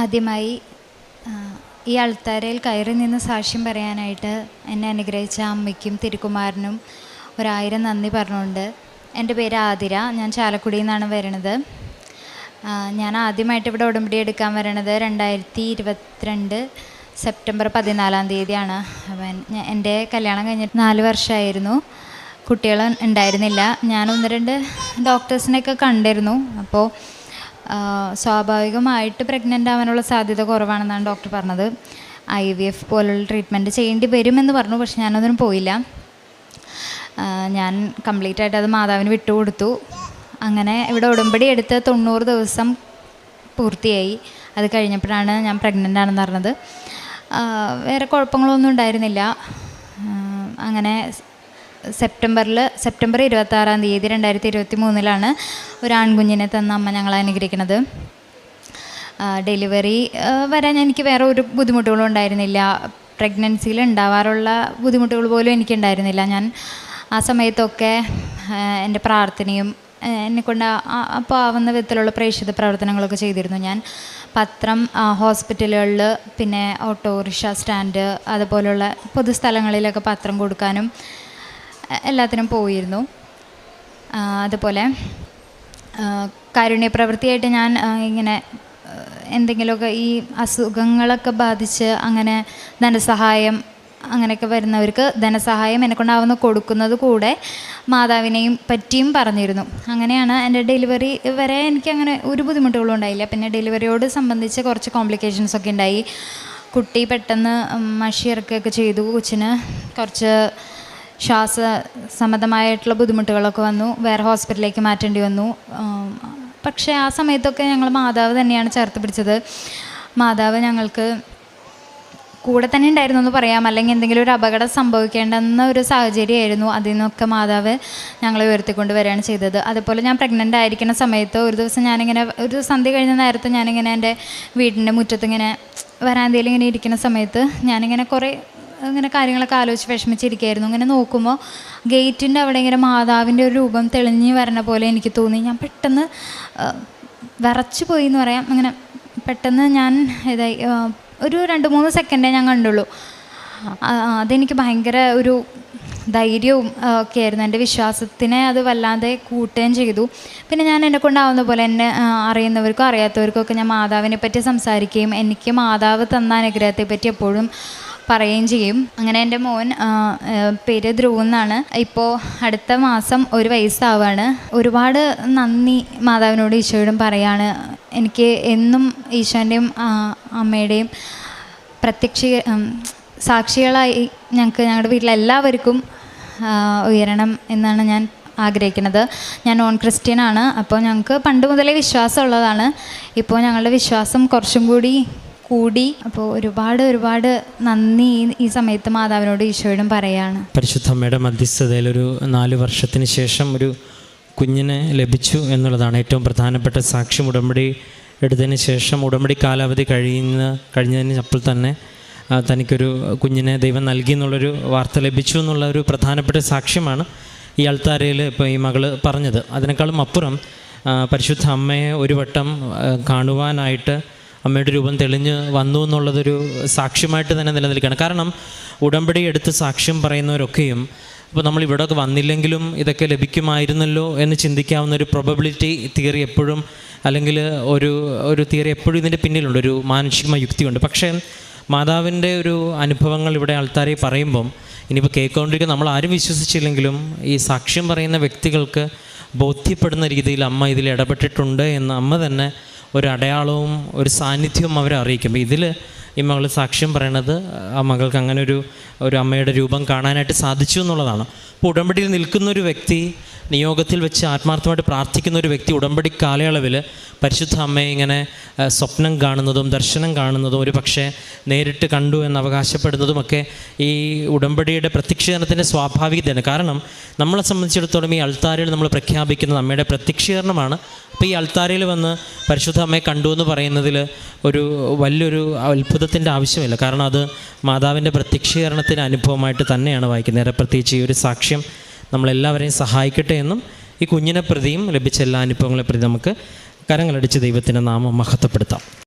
ആദ്യമായി ഈ അൾത്താരയിൽ കയറി നിന്ന് സാക്ഷ്യം പറയാനായിട്ട് എന്നെ അനുഗ്രഹിച്ച അമ്മയ്ക്കും തിരുക്കുമാരനും ഒരായിരം നന്ദി പറഞ്ഞുകൊണ്ട് എന്റെ പേര് ആതിര. ഞാൻ ചാലക്കുടിയിൽ നിന്നാണ് വരണത് ഞാൻ ആദ്യമായിട്ട് ഇവിടെ ഉടമ്പടി എടുക്കാൻ വരണത് രണ്ടായിരത്തി ഇരുപത്തിരണ്ട് സെപ്റ്റംബർ പതിനാലാം തീയതിയാണ്. എന്റെ കല്യാണം കഴിഞ്ഞിട്ട് നാല് വർഷമായിരുന്നു. കുട്ടികൾ ഉണ്ടായിരുന്നില്ല. ഞാൻ ഒന്ന് രണ്ട് ഡോക്ടേഴ്സിനെയൊക്കെ കണ്ടിരുന്നു. അപ്പോൾ സ്വാഭാവികമായിട്ട് പ്രഗ്നന്റ് ആവാനുള്ള സാധ്യത കുറവാണെന്നാണ് ഡോക്ടർ പറഞ്ഞത്. ഐ വി എഫ് പോലുള്ള ട്രീറ്റ്മെന്റ് ചെയ്യേണ്ടി വരുമെന്ന് പറഞ്ഞു പക്ഷെ ഞാനൊന്നിനും പോയില്ല. ഞാൻ കംപ്ലീറ്റ് ആയിട്ട് അത് മാതാവിന് വിട്ടുകൊടുത്തു. അങ്ങനെ ഇവിടെ ഉടമ്പടി എടുത്ത് തൊണ്ണൂറ് ദിവസം പൂർത്തിയായി. അത് കഴിഞ്ഞപ്പോഴാണ് ഞാൻ പ്രഗ്നന്റ് ആണെന്ന് പറഞ്ഞത്. വേറെ കുഴപ്പങ്ങളൊന്നും ഉണ്ടായിരുന്നില്ല. അങ്ങനെ സെപ്റ്റംബറിൽ സെപ്റ്റംബർ ഇരുപത്താറാം തീയതി രണ്ടായിരത്തി ഇരുപത്തി മൂന്നിലാണ് ഒരു ആൺകുഞ്ഞിനെ തന്ന അമ്മ ഞങ്ങൾ അനുഗ്രഹിക്കുന്നത്. ഡെലിവറി വരാൻ എനിക്ക് വേറെ ഒരു ബുദ്ധിമുട്ടുകളും ഉണ്ടായിരുന്നില്ല. പ്രഗ്നൻസിയിൽ ഉണ്ടാവാറുള്ള ബുദ്ധിമുട്ടുകൾ പോലും എനിക്കുണ്ടായിരുന്നില്ല ഞാൻ ആ സമയത്തൊക്കെ എന്റെ പ്രാർത്ഥനയും എന്നെക്കൊണ്ട് അപ്പോൾ ആവുന്ന വിധത്തിലുള്ള പ്രേക്ഷിത പ്രവർത്തനങ്ങളൊക്കെ ചെയ്തിരുന്നു. ഞാൻ പത്രം ഹോസ്പിറ്റലുകളിൽ പിന്നെ ഓട്ടോറിക്ഷ സ്റ്റാൻഡ് അതുപോലുള്ള പൊതുസ്ഥലങ്ങളിലൊക്കെ പത്രം കൊടുക്കാനും എല്ലാത്തിനും പോയിരുന്നു. അതുപോലെ കാരുണ്യപ്രവൃത്തിയായിട്ട് കാരുണ്യ പ്രവൃത്തിയായിട്ട് ഞാൻ ഇങ്ങനെ എന്തെങ്കിലുമൊക്കെ ഈ അസുഖങ്ങളൊക്കെ ബാധിച്ച് അങ്ങനെ ധനസഹായം അങ്ങനെയൊക്കെ വരുന്നവർക്ക് ധനസഹായം എന്നെക്കൊണ്ടാവുന്ന കൊടുക്കുന്നത് കൂടെ മാതാവിനെയും പറ്റിയും പറഞ്ഞിരുന്നു. അങ്ങനെയാണ് എന്റെ ഡെലിവറി വരെ എനിക്ക് അങ്ങനെ ഒരു ബുദ്ധിമുട്ടുകളും ഉണ്ടായില്ല. പിന്നെ ഡെലിവറിയോട് സംബന്ധിച്ച് കുറച്ച് കോംപ്ലിക്കേഷൻസ് ഒക്കെ ഉണ്ടായി. കുട്ടി പെട്ടെന്ന് മഷി ഇറക്കുകയൊക്കെ ചെയ്തു. കൊച്ചിന് കുറച്ച് ശ്വാസ സംബന്ധമായിട്ടുള്ള ബുദ്ധിമുട്ടുകളൊക്കെ വന്നു. വേറെ ഹോസ്പിറ്റലിലേക്ക് മാറ്റേണ്ടി വന്നു. പക്ഷേ ആ സമയത്തൊക്കെ ഞങ്ങൾ മാതാവ് തന്നെയാണ് ചേർത്ത് പിടിച്ചത്. മാതാവ് ഞങ്ങൾക്ക് കൂടെ തന്നെ ഉണ്ടായിരുന്നു എന്ന് പറയാം. അല്ലെങ്കിൽ എന്തെങ്കിലും ഒരു അപകടം സംഭവിക്കേണ്ടെന്ന ഒരു സാഹചര്യമായിരുന്നു. അതിൽ നിന്നൊക്കെ മാതാവ് ഞങ്ങളെ ഉയർത്തിക്കൊണ്ട് വരികയാണ് ചെയ്തത്. അതുപോലെ ഞാൻ പ്രഗ്നന്റ് ആയിരിക്കുന്ന സമയത്ത് ഒരു ദിവസം ഞാനിങ്ങനെ ഒരു സന്ധ്യ കഴിഞ്ഞ നേരത്ത് ഞാനിങ്ങനെ എന്റെ വീടിന്റെ മുറ്റത്ത് ഇങ്ങനെ വരാന്തയിൽ ഇങ്ങനെ ഇരിക്കുന്ന സമയത്ത് ഞാനിങ്ങനെ കുറേ ഇങ്ങനെ കാര്യങ്ങളൊക്കെ ആലോചിച്ച് വിഷമിച്ചിരിക്കുകയായിരുന്നു. ഇങ്ങനെ നോക്കുമ്പോൾ ഗേറ്റിന്റെ അവിടെ ഇങ്ങനെ മാതാവിന്റെ ഒരു രൂപം തെളിഞ്ഞ് വരണ പോലെ എനിക്ക് തോന്നി. ഞാൻ പെട്ടെന്ന് വിറച്ചു പോയി എന്ന് പറയാം. അങ്ങനെ പെട്ടെന്ന് ഞാൻ ഇതായി ഒരു രണ്ട് മൂന്ന് സെക്കൻഡേ ഞാൻ കണ്ടുള്ളൂ. അതെനിക്ക് ഭയങ്കര ഒരു ധൈര്യവും ഒക്കെ ആയിരുന്നു. എന്റെ വിശ്വാസത്തിനെ അത് വല്ലാതെ കൂട്ടുകയും ചെയ്തു. പിന്നെ ഞാൻ എന്നെ കൊണ്ടാവുന്ന പോലെ എന്നെ അറിയുന്നവർക്കും അറിയാത്തവർക്കും ഒക്കെ ഞാൻ മാതാവിനെ പറ്റി സംസാരിക്കുകയും എനിക്ക് മാതാവ് തന്ന അനുഗ്രഹത്തെ പറ്റി എപ്പോഴും പറയുകയും ചെയ്യും. അങ്ങനെ എന്റെ മോൻ പേര് ധ്രുവ് എന്നാണ്. ഇപ്പോൾ അടുത്ത മാസം ഒരു വയസ്സാവാണ്. ഒരുപാട് നന്ദി മാതാവിനോട് ഈശോയോടും പറയാണ്. എനിക്ക് എന്നും ഈശോന്റെയും അമ്മയുടെയും പ്രത്യക്ഷ സാക്ഷികളായി ഞങ്ങൾക്ക് ഞങ്ങളുടെ വീട്ടിലെല്ലാവർക്കും ഉയരണം എന്നാണ് ഞാൻ ആഗ്രഹിക്കുന്നത്. ഞാൻ നോൺ ക്രിസ്ത്യൻ ആണ്. അപ്പോൾ ഞങ്ങൾക്ക് പണ്ട് മുതലേ വിശ്വാസമുള്ളതാണ്. ഇപ്പോൾ ഞങ്ങളുടെ വിശ്വാസം കുറച്ചും കൂടി കൂടി അപ്പോൾ ഒരുപാട് ഒരുപാട് നന്ദി ഈ- സമയത്ത് മാതാവിനോട് ഈശോയോടും പറയാണ്. പരിശുദ്ധ അമ്മയുടെ മധ്യസ്ഥതയിൽ ഒരു നാല് വർഷത്തിന് ശേഷം ഒരു കുഞ്ഞിനെ ലഭിച്ചു എന്നുള്ളതാണ് ഏറ്റവും പ്രധാനപ്പെട്ട സാക്ഷ്യം. ഉടമ്പടി എടുത്തതിന് ശേഷം ഉടമ്പടി കാലാവധി കഴിയുന്ന കഴിഞ്ഞതിന് അപ്പോൾ തന്നെ തനിക്കൊരു കുഞ്ഞിനെ ദൈവം നൽകി എന്നുള്ളൊരു വാർത്ത ലഭിച്ചു എന്നുള്ള ഒരു പ്രധാനപ്പെട്ട സാക്ഷ്യമാണ് ഈ അൾത്താരയിൽ ഇപ്പോൾ ഈ മകൾ പറഞ്ഞത്. അതിനേക്കാളും അപ്പുറം പരിശുദ്ധ അമ്മയെ ഒരു വട്ടം കാണുവാനായിട്ട് അമ്മയുടെ രൂപം തെളിഞ്ഞ് വന്നു എന്നുള്ളതൊരു സാക്ഷ്യമായിട്ട് തന്നെ നിലനിൽക്കുകയാണ്. കാരണം ഉടമ്പടി എടുത്ത് സാക്ഷ്യം പറയുന്നവരൊക്കെയും അപ്പോൾ നമ്മൾ ഇവിടെയൊക്കെ വന്നില്ലെങ്കിലും ഇതൊക്കെ ലഭിക്കുമായിരുന്നല്ലോ എന്ന് ചിന്തിക്കാവുന്ന ഒരു പ്രൊബബിലിറ്റി തിയറി എപ്പോഴും അല്ലെങ്കിൽ ഒരു ഒരു തിയറി എപ്പോഴും ഇതിന്റെ പിന്നിലുണ്ട്. ഒരു മാനുഷികമായ യുക്തിയുണ്ട്. പക്ഷേ മാതാവിന്റെ ഒരു അനുഭവങ്ങൾ ഇവിടെ ആൾക്കാരെ പറയുമ്പം ഇനിയിപ്പോൾ കേൾക്കൊണ്ടിരിക്കുന്ന നമ്മൾ ആരും വിശ്വസിച്ചില്ലെങ്കിലും ഈ സാക്ഷ്യം പറയുന്ന വ്യക്തികൾക്ക് ബോധ്യപ്പെടുന്ന രീതിയിൽ അമ്മ ഇതിൽ ഇടപെട്ടിട്ടുണ്ട് എന്ന് അമ്മ തന്നെ ഒരു അടയാളവും ഒരു സാന്നിധ്യവും അവരെ അറിയിക്കും. ഇതിൽ ഈ മകൾ സാക്ഷ്യം പറയണത് ആ മകൾക്ക് അങ്ങനെ ഒരു ഒരു അമ്മയുടെ രൂപം കാണാനായിട്ട് സാധിച്ചു എന്നുള്ളതാണ്. അപ്പോൾ ഉടമ്പടിയിൽ നിൽക്കുന്ന ഒരു വ്യക്തി നിയോഗത്തിൽ വെച്ച് ആത്മാർത്ഥമായിട്ട് പ്രാർത്ഥിക്കുന്ന ഒരു വ്യക്തി ഉടമ്പടി കാലയളവിൽ പരിശുദ്ധ അമ്മയെ ഇങ്ങനെ സ്വപ്നം കാണുന്നതും ദർശനം കാണുന്നതും ഒരു പക്ഷേ നേരിട്ട് കണ്ടു എന്ന് അവകാശപ്പെടുന്നതുമൊക്കെ ഈ ഉടമ്പടിയുടെ പ്രത്യക്ഷീകരണത്തിന്റെ സ്വാഭാവികതയാണ്. കാരണം നമ്മളെ സംബന്ധിച്ചിടത്തോളം ഈ അൾത്താരയിൽ നമ്മൾ പ്രഖ്യാപിക്കുന്നത് അമ്മയുടെ പ്രത്യക്ഷീകരണമാണ്. അപ്പോൾ ഈ അൾത്താരയിൽ വന്ന് പരിശുദ്ധ അമ്മയെ കണ്ടു എന്ന് പറയുന്നതിൽ ഒരു വലിയൊരു അത്ഭുതത്തിന്റെ ആവശ്യമില്ല. കാരണം അത് മാതാവിന്റെ പ്രത്യക്ഷീകരണത്തിന് അനുഭവമായിട്ട് തന്നെയാണ് വായിക്കുന്നത്. പ്രത്യേകിച്ച് ഈ ഒരു സാക്ഷ്യം നമ്മളെല്ലാവരെയും സഹായിക്കട്ടെ എന്നും ഈ കുഞ്ഞിനെ പ്രതിയും ലഭിച്ച എല്ലാ അനുഭവങ്ങളെ പ്രതി നമുക്ക് കരങ്ങളടിച്ച് ദൈവത്തിന്റെ നാമം മഹത്വപ്പെടുത്താം.